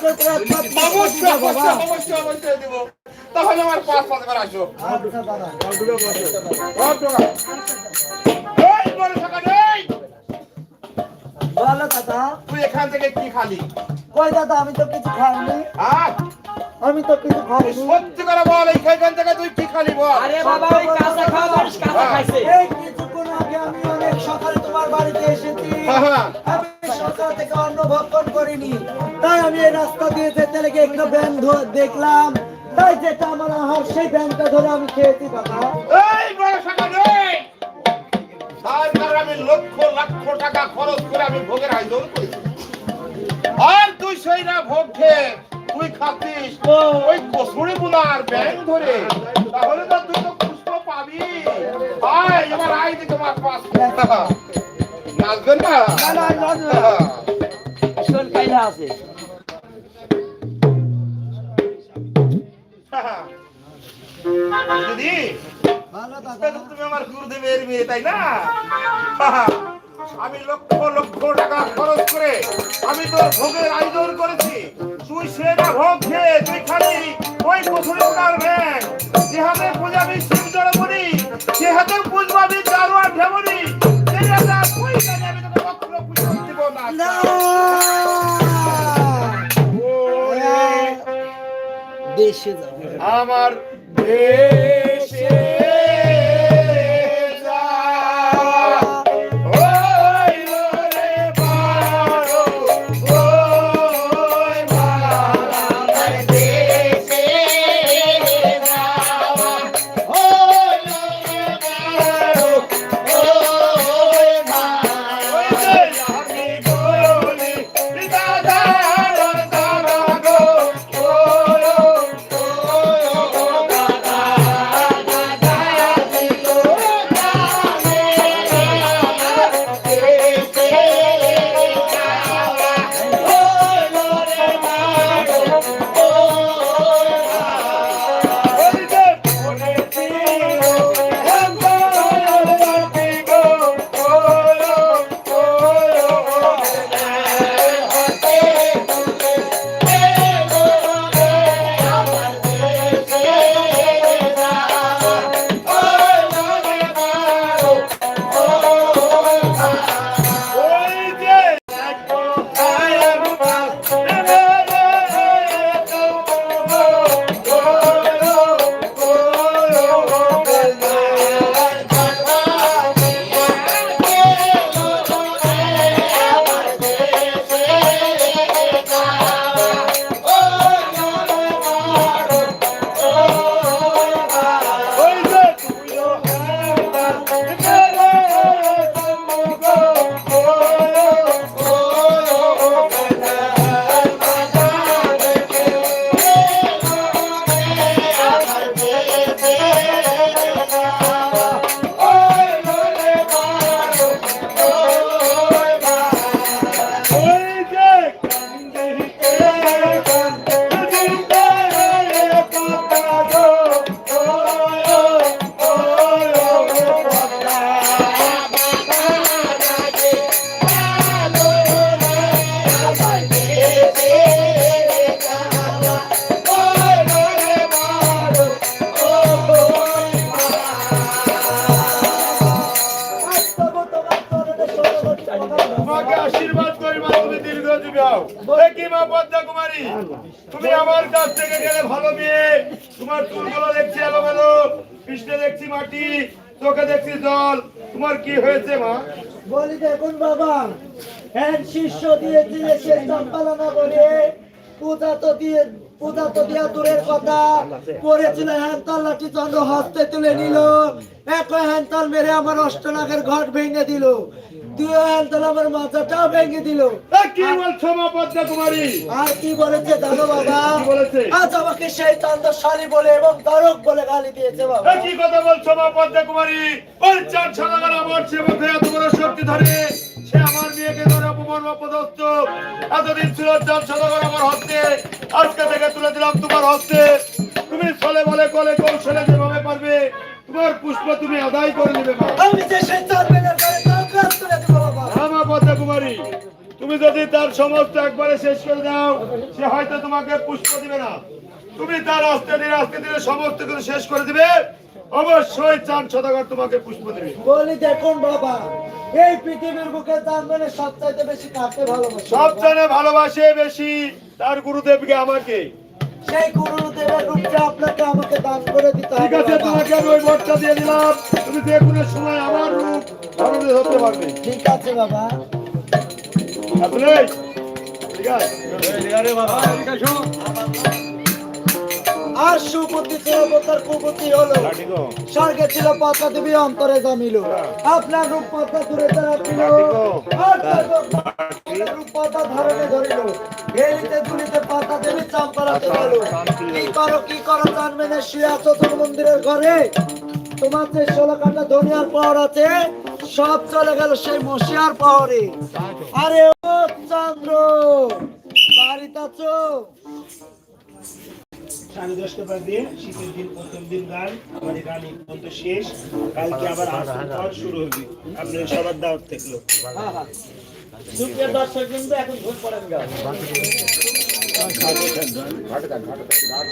অবশ্যই অবশ্যই অবশ্যই দিব। তাহলে আমার পাঁচ পাঁচ বার আসো। আচ্ছা বাবা। সব ঢোকা। এই বড় টাকা নেই বলো দাদা। তুই এখান থেকে কি খালি? কই দাদা আমি তো কিছু খাইনি। আর? আমি তো কিছু খাইনি। সত্যি করে বল এইখান থেকে তুই কি খালি বল? আরে বাবা ওই কাঁচা খাওয়া মানুষ কাঁচা খাইছে। এই কিছুক্ষণ আগে আমি অনেক সকালে তোমার বাড়িতে এসেছি। হ্যাঁ, হ্যাঁ। সকাল থেকে অন্ন ভক্ষণ করিনি। তাই আমি এই রাস্তা দিয়ে যেতে লেগে একটা ব্যাংক দেখলাম। তাই যেটা আমার আহার সেই ব্যাংকটা ধরে আমি খেয়েছি বাবা। এই বড় আমি লক্ষ লক্ষ টাকা খরচ করে আমি ভোগের আয়োজন করেছি। আর তুই সেই না ভোগ খেয়ে তুই খাচ্ছিস। ওই কসুরি বুলার ব্যাংক ধরে। তাহলে তো তুই তো পুষ্প পাবি। আয় এবার আয় দিকে আমার পাশ। নাচবেন না? না, না, না, না। শোন কাইলা আছে। দিদি ভালো দাদা তাহলে তুমি আমার গুরুদেবের মেয়ে তাই না? আমি লক্ষ লক্ষ টাকা খরচ করে আমি তোর ভোগের আয়োজন করেছি। তুই সেটা ভোগ খেয়ে তুই খালি ওই কসুরি উনার ভ্যান যে হাতে পূজাবি শিব জড়মণি সে হাতে দেশে যাবে আমার দেশে তোমাকে তুমি দীর্ঘজীবী কি মা পদ্মা কুমারী তুমি আমার কাছ থেকে গেলে ভালো মেয়ে তোমার চুলগুলো দেখছি এলোমেলো কৃষ্ণে দেখছি মাটি, চোখে দেখছি জল। তোমার কি হয়েছে মা? বলি দেখুন বাবা এক শিষ্য দিয়ে সে চম্পালনা করে, পূজা তো দিয়ে পূজা তো দিয়া দূরের কথা করেছিল হ্যান্তাল লাঠি চন্দ্র হস্তে তুলে নিল। এক হ্যান্তাল মেরে আমার অষ্টনাগের ঘট ভেঙে দিল। দুই হ্যান্তাল আমার মাথাটাও ভেঙে দিল। কি বলছো মা পদ্মা কুমারী? আর কি বলেছে জানো বাবা? বলেছে? আজ আমাকে সেই চন্দ্রশালী বলে এবং দরক বলে গালি দিয়েছে বাবা। কি কথা বলছো মা পদ্মা কুমারী? ওই চার আমার এত বড় শক্তি ধরে সে আমার মেয়েকে ধরে অপমান অপদস্থ এতদিন ছিল চার ছাড়াগার আমার হস্তে। আজকে থেকে তুলে দিলাম তোমার হস্তে। তুমি ছলে বলে কলে কৌশলে যেভাবে পারবে তোমার পুষ্প তুমি আদায় করে নেবে আমি যে সেই চন্দ্রের ঘরে কাজ তুলে দেবো বাবা। হ্যাঁ মা পদ্মা কুমারী তুমি যদি তার সমস্ত একবারে শেষ করে দাও সে হয়তো তোমাকে পুষ্প দিবে না। তুমি তার আস্তে ধীরে আস্তে ধীরে সমস্ত কিছু শেষ করে দিবে। অবশ্যই চান সদাগর তোমাকে পুষ্প দেবে। বলি দেখুন বাবা এই পৃথিবীর বুকে তার মানে সবচাইতে বেশি কাকে ভালোবাসে? সবচেয়ে ভালোবাসে বেশি তার গুরুদেবকে আমাকে। সেই গুরুদেবের রূপটা আপনাকে আমাকে দান করে দিতে ঠিক আছে বাবা। তোমাকে আমি ওই বরটা দিয়ে দিলাম। তুমি যে কোনো সময় আমার রূপ ধারণ হতে পারবে। ঠিক আছে বাবা। আসলে ঠিক আছে। আর সুপতি চিরবতার কুপতি হলো। স্বর্গে ছিল পদ্মা দেবী অন্তরে জমিল। আপনার রূপ পদ্মা দূরে তার রূপ পদ্মা ধারণে ধরিল। হেলিতে দুলিতে পদ্মা দেবী চাম্পারাতে গেল। কি করো কি করো জানবে না শুয়ে আছো মন্দিরের ঘরে? তোমার যে ষোলো কাটা ধনিয়ার পাহাড় আছে। সব চলে গেল সেই মশিয়ার পাহাড়ে আরে ও চন্দ্র বাড়িতে আছো? সাড়ে দশটা বাজে শীতের দিন প্রথম দিন গান আমাদের গান এই পর্যন্ত শেষ। কালকে আবার আসর শুরু হবে। আপনার সবার দাওয়াত থাকল। দর্শক কিন্তু এখন ভোট পড়েন গা ঘাট ঘাট ঘাট